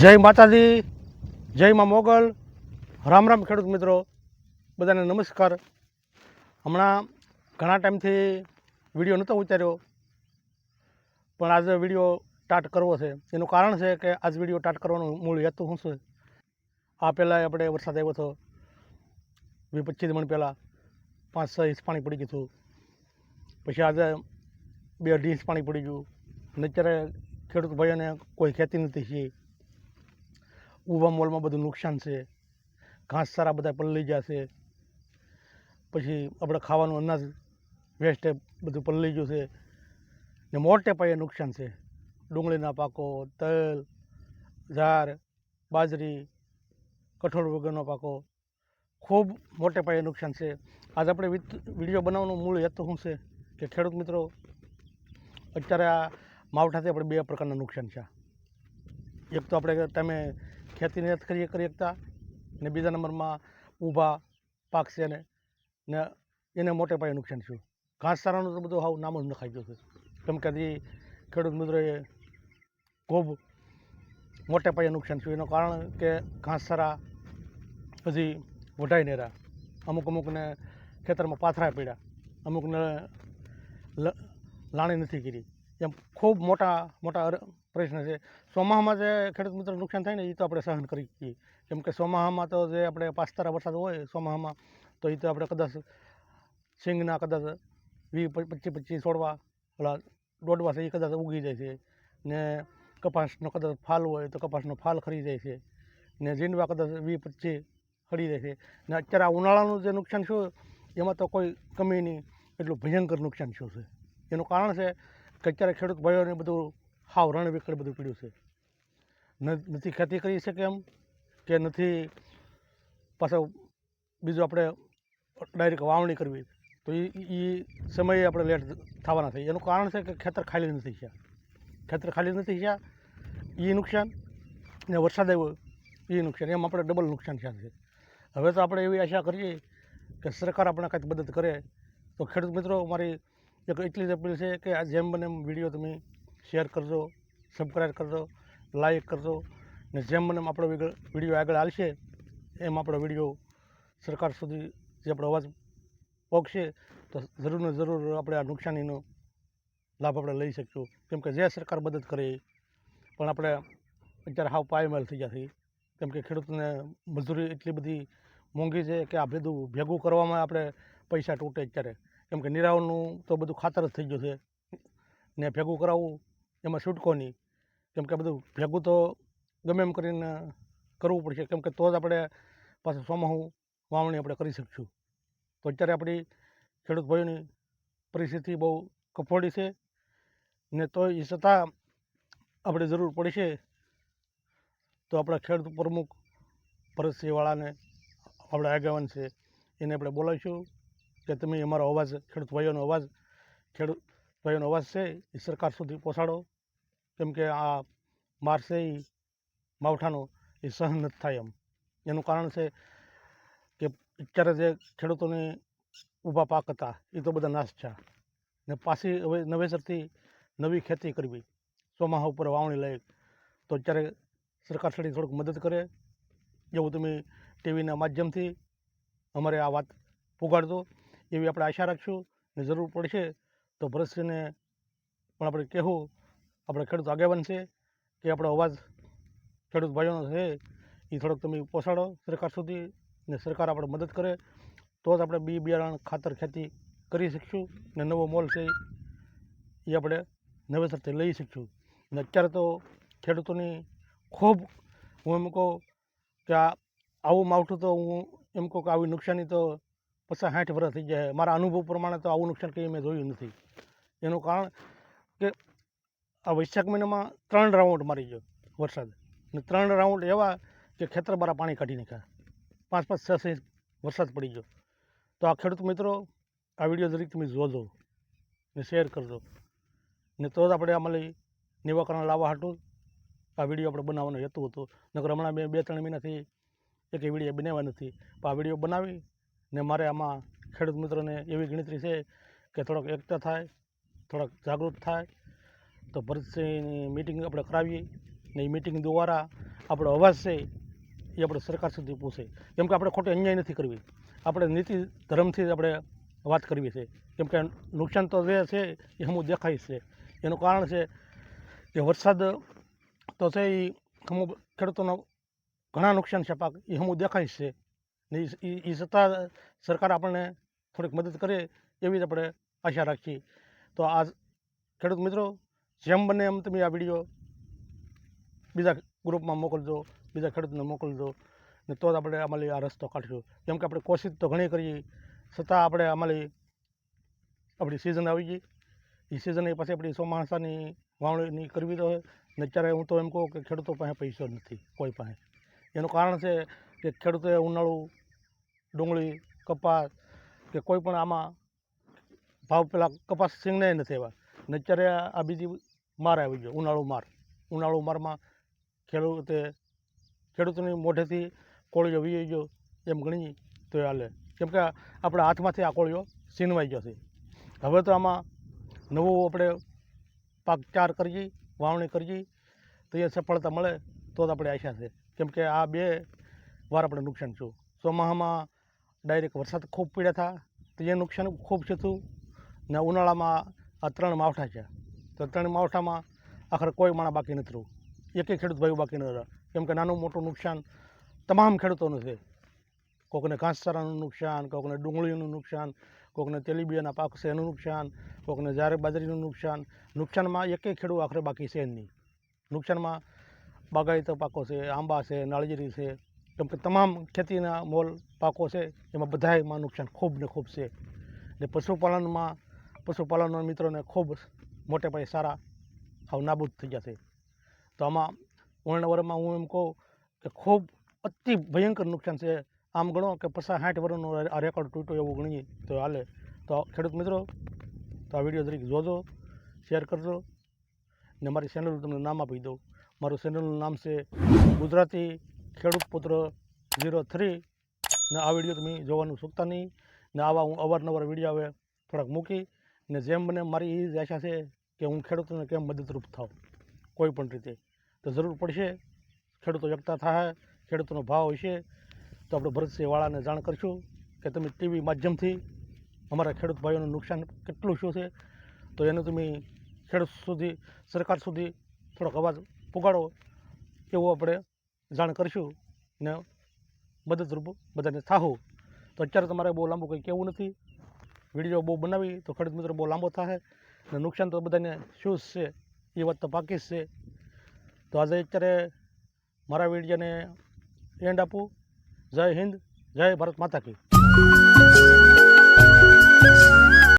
જય માતાજી, જય મા મોગલ. રામ રામ ખેડૂત મિત્રો, બધાને નમસ્કાર. હમણાં ઘણા ટાઈમથી વીડિયો નહોતો ઉતાર્યો, પણ આજે વીડિયો સ્ટાર્ટ કરવો છે. એનું કારણ છે કે આજ વીડિયો સ્ટાર્ટ કરવાનું મૂળ હેતુ શું છે? આ પહેલાં આપણે વરસાદ આવ્યો હતો. વીસ પચીસ મણ પહેલાં પાંચ છ ઇંચ પાણી પડી ગયું પછી આજે બે અઢી ઇંચ પાણી પડી ગયું. અને અત્યારે ખેડૂત ભાઈઓને કોઈ ખેતી નથી છે ઊભા મોલમાં બધું નુકસાન છે. ઘાસ સારા બધા પલળી ગયા છે. પછી આપણે ખાવાનું અનાજ વેસ્ટ બધું પલળી ગયું છે. ને મોટે પાયે નુકસાન છે. ડુંગળીના પાકો, તલ, ઝાર, બાજરી, કઠોળ વગરનો પાકો. ખૂબ મોટે પાયે નુકસાન છે. આજે આપણે વીડિયો બનાવવાનો મૂળ હેતુ શું છે કે ખેડૂત મિત્રો, અત્યારે આ માવઠાથી આપણે બે પ્રકારના નુકસાન છે. એક તો આપણે ટાઈમે ખેતી નથી કરી કરી શકતા ને બીજા નંબરમાં ઊભા પાક છે ને ને એને મોટે પાયે નુકસાન થયું. ઘાસચારાનું તો બધું હાવ નામ જ નખાઈ ગયું છે. કેમ કે હજી ખેડૂત મિત્રોએ ખૂબ મોટે પાયે નુકસાન થયું. એનું કારણ કે ઘાસચારા હજી વઢાઈ રહ્યા. અમુક અમુકને ખેતરમાં પાથરા પડ્યા. અમુકને લાણી નથી કરી. એમ ખૂબ મોટા મોટા પ્રશ્ન છે. ચોમાહામાં જે ખેડૂત મિત્રો નુકસાન થાય ને એ તો આપણે સહન કરી શકીએ. કેમ કે ચોમાહામાં તો જે આપણે પાસ્તારા વરસાદ હોય ચોમાહામાં તો એ તો આપણે કદાચ સિંગના કદાચ વીસ પચીસ પચીસ છોડવા, ઓલા દોડવા છે એ કદાચ ઉગી જાય છે. ને કપાસનો કદાચ ફાલ હોય, તો કપાસનો ફાલ ખરી જાય છે. ને જીંડવા કદાચ વીસ, પચીસ ખરી જાય છે. ને અત્યારે આ ઉનાળાનું જે નુકસાન થયું એમાં તો કોઈ કમી નહીં. એટલું ભયંકર નુકસાન થયું છે. એનું કારણ છે કે અત્યારે ખેડૂત ભાઈઓને બધું હાવ રણ વિકળ બધું પીડ્યું છે. નથી ખેતી કરી શકે એમ કે નથી પાછો બીજું આપણે ડાયરેક્ટ વાવણી કરવી. તો એ સમયે આપણે લેટ થવાના થઈ એનું કારણ છે કે ખેતર ખાલી નથી થયા. ખેતર ખાલી નથી થયા એ નુકસાન ને વરસાદ આવ્યો એ નુકસાન. એમ આપણે ડબલ નુકસાન થયા છે. હવે તો આપણે એવી આશા કરીએ કે સરકાર આપણે કંઈક મદદ કરે. તો ખેડૂત મિત્રો, મારી એક એટલી જ અપીલ છે કે આ જેમ બને એમ વીડિયો તમે શેર કરજો સબસ્ક્રાઈબ કરજો લાઈક કરજો ને જેમ એમ આપણો વીડિયો આગળ હાલશે, એમ આપણો વીડિયો સરકાર સુધી જે આપણો અવાજ પહોંચશે તો જરૂર ને જરૂર આપણે આ નુકસાનીનો લાભ આપણે લઈ શકીશું. કેમ કે જે સરકાર મદદ કરે, પણ આપણે અત્યારે હાવ પાયમાલ થઈ ગયા છે. કેમ કે ખેડૂતને મજૂરી એટલી બધી મોંઘી છે કે આ બધું ભેગું કરવામાં આપણે પૈસા તૂટે અત્યારે. કેમ કે નિરાવનું તો બધું ખાતર જ થઈ ગયું છે. ને ભેગું કરાવવું એમાં છૂટકો નહીં. કેમ કે બધું ભેગું તો ગમે એમ કરીને કરવું પડશે. કેમ કે તો જ આપણે પાછું ચોમાસું વાવણી આપણે કરી શકીશું. તો અત્યારે આપણી ખેડૂત ભાઈઓની પરિસ્થિતિ બહુ કફોડી છે. ને તો એ છતાં આપણે જરૂર પડશે તો આપણા ખેડૂત પ્રમુખ ભરતસિંહવાળાને આપણા આગેવાન છે. એને આપણે બોલાવીશું કે તમે અમારો અવાજ, ખેડૂત ભાઈઓનો અવાજ, ખેડૂત ભાઈઓનો અવાજ છે એ સરકાર સુધી પહોંચાડો. કેમ કે આ માર માવઠાનો એ સહન નથી થાય એમ. એનું કારણ છે કે અત્યારે જે ખેડૂતોને ઊભા પાક હતા, એ તો બધા નાશ થયા. ને પાછી હવે નવેસરથી નવી ખેતી કરવી. ચોમાહા ઉપર વાવણી લાયક. તો અત્યારે સરકાર શ્રી થોડુંક મદદ કરે. એવું તમે ટીવીના માધ્યમથી અમારે આ વાત પુગાડજો. એવી આપણે આશા રાખશું ને જરૂર પડશે તો ભરતસિંહને પણ આપણે કહેવું આપણે ખેડૂત આગેવાન છે, કે આપણો અવાજ ખેડૂત ભાઈઓનો છે એ થોડોક તમે પહોંચાડો સરકાર સુધી ને સરકાર આપણે મદદ કરે, તો જ આપણે બી બિયારણ ખાતર ખેતી કરી શકીશું ને નવો મોલ છે એ આપણે નવેસરથી લઈ શકીશું. ને અત્યારે તો ખેડૂતોની ખૂબ, હું એમ કહું કે આ આવું માવઠું તો હું એમ કહું કે આવી નુકસાની તો પચાસ સાઠ વર્ષ થઈ જાય મારા અનુભવ પ્રમાણે તો આવું નુકસાન કંઈ મેં જોયું નથી. એનું કારણ આ વૈશાખ મહિનામાં ત્રણ રાઉન્ડ મારી ગયો વરસાદ. ને ત્રણ રાઉન્ડ એવા કે ખેતર બારા પાણી કાઢી નાખ્યા. પાંચ પાંચ, છ ઇંચ વરસાદ પડી ગયો. તો આ ખેડૂત મિત્રો, આ વીડિયો દરેક તમે જોજો ને શેર કરજો. ને તો જ આપણે આમાં નિવાકરણ લાવવા હાટું. આ વીડિયો આપણે બનાવવાનો હેતુ હતો. નકર હમણાં બે બે, ત્રણ મહિનાથી એક વીડિયો બનાવ્યા નથી. પણ આ વીડિયો બનાવી ને મારે આમાં ખેડૂત મિત્રોને એવી ગણતરી છે કે થોડોક એકતા થાય, થોડાક જાગૃત થાય તો ભરતસિંહની મિટિંગ આપણે કરાવીએ ને એ મિટિંગ દ્વારા આપણો અવાજ છે એ આપણે સરકાર સુધી પૂછે કેમ કે આપણે ખોટી અન્યાય નથી કરવી. આપણે નીતિ ધર્મથી આપણે વાત કરવી છે. કેમ કે નુકસાન તો જે છે એ હમું દેખાય છે. એનું કારણ છે કે વરસાદ તો છે એ અમુક ખેડૂતોનો ઘણા નુકસાન છે પાક. એ હમું દેખાય છે. ને એ છતાં સરકાર આપણને થોડીક મદદ કરે એવી જ આપણે આશા રાખીએ. તો આ ખેડૂત મિત્રો જેમ બને એમ તમે આ વીડિયો બીજા ગ્રુપમાં મોકલજો, બીજા ખેડૂતને મોકલજો. ને તો જ આપણે અમારી આ રસ્તો કાઢશું જેમ કે આપણે કોશિશ તો ઘણી કરીએ છતાં આપણે અમારી આપણી સિઝન આવી ગઈ. એ સિઝન એ પછી આપણી ચોમાસાની વાવણીની કરવી તો ને અત્યારે હું તો એમ કહું કે ખેડૂતો પાસે પૈસો નથી, કોઈ પાસે. એનું કારણ છે કે ખેડૂતોએ ઉનાળું, ડુંગળી, કપાસ કે કોઈ પણ આમાં ભાવ પેલા કપાસ સિંગને નથી આવ્યા ને અત્યારે આ બીજી માર આવી ગયો, ઉનાળુ માર. ઉનાળુ મારમાં ખેડૂતે ખેડૂતોની મોઢેથી કોળીઓ વી ગયો એમ ગણી તો હાલે. કેમ કે આપણા હાથમાંથી આ કોળીઓ સીનવાઈ ગયો છે. હવે તો આમાં નવું આપણે પાક ચાર કરીએ, વાવણી કરીએ, તો એ સફળતા મળે તો જ આપણે આશા છે. કેમ કે આ બે વાર આપણે નુકસાન છું ચોમાહામાં ડાયરેક્ટ વરસાદ ખૂબ પડ્યા હતા, તો એ નુકસાન ખૂબ થયું ને ઉનાળામાં આ ત્રણ માવઠા છે. તો ત્રણ માવઠામાં આખરે કોઈ માણસ બાકી નથી રહ્યું એકેય ખેડૂત ભાઈઓ બાકી નથી રહ્યા કેમ કે નાનું મોટું નુકસાન તમામ ખેડૂતોનું છે. કોકને ઘાસચારાનું નુકસાન, કોકને ડુંગળીનું નુકસાન, કોકને તેલીબિયાના પાક છે એનું નુકસાન, કોકને જારે બાજરીનું નુકસાન. નુકસાનમાં એકેય ખેડૂત આખરે બાકી છે જ નહીં. નુકસાનમાં બાગાયતો પાકો છે, આંબા છે, નાળિયેરી છે. કેમ કે તમામ ખેતીના મોલ પાકો છે, એમાં બધાયમાં નુકસાન ખૂબ ને ખૂબ છે. ને પશુપાલનમાં, પશુપાલનના મિત્રોને ખૂબ મોટે પાયે સારા હાવ નાબૂદ થઈ જશે. તો આમાં ઓળણા વરમાં હું એમ કહું કે ખૂબ અતિ ભયંકર નુકસાન છે. આમ ગણો કે પચાસ સાઠ વર્ષનો આ રેકોર્ડ તૂટ્યો એવું ગણીએ તો હાલે. તો ખેડૂત મિત્રો, તો આ વીડિયો તરીકે જોજો, શેર કરજો ને મારી ચેનલનું તમને નામ આપી દઉં. મારું ચેનલનું નામ છે ગુજરાતી ખેડૂત પુત્ર ઝીરો થ્રી ને આ વીડિયો તમે જોવાનું ચૂકતા નહીં. ને આવા હું અવારનવાર વીડિયો આવે થોડાક મૂકી ને જેમ બને મારી એ જ આશા છે કે હું ખેડૂતોને કેમ મદદરૂપ થાઉં? કોઈ પણ રીતે. તો જરૂર પડશે, ખેડૂતો એકતા થાય, ખેડૂતોનો ભાવ હશે, તો આપણે ભરતસિંહ વાળાને જાણ કરશું કે તમે ટીવી માધ્યમથી અમારા ખેડૂત ભાઈઓનું નુકસાન કેટલું શું છે? તો એને તમે ખેડૂત સુધી, સરકાર સુધી થોડોક અવાજ પુગાડો, એવું આપણે જાણ કરીશું ને મદદરૂપ બધાને થાહો. તો અત્યારે તમારે બહુ લાંબુ કંઈ કહેવું નથી. વીડિયો બહુ બનાવી તો ખેડૂત મિત્રો બહુ લાંબો થાય ને નુકસાન તો બધાને શૂઝ છે? એ વાત તો પાકી છે. તો આજે અત્યારે મારા વિડીયોને એન્ડ આપું. જય હિન્દ, જય ભારત માતા કી.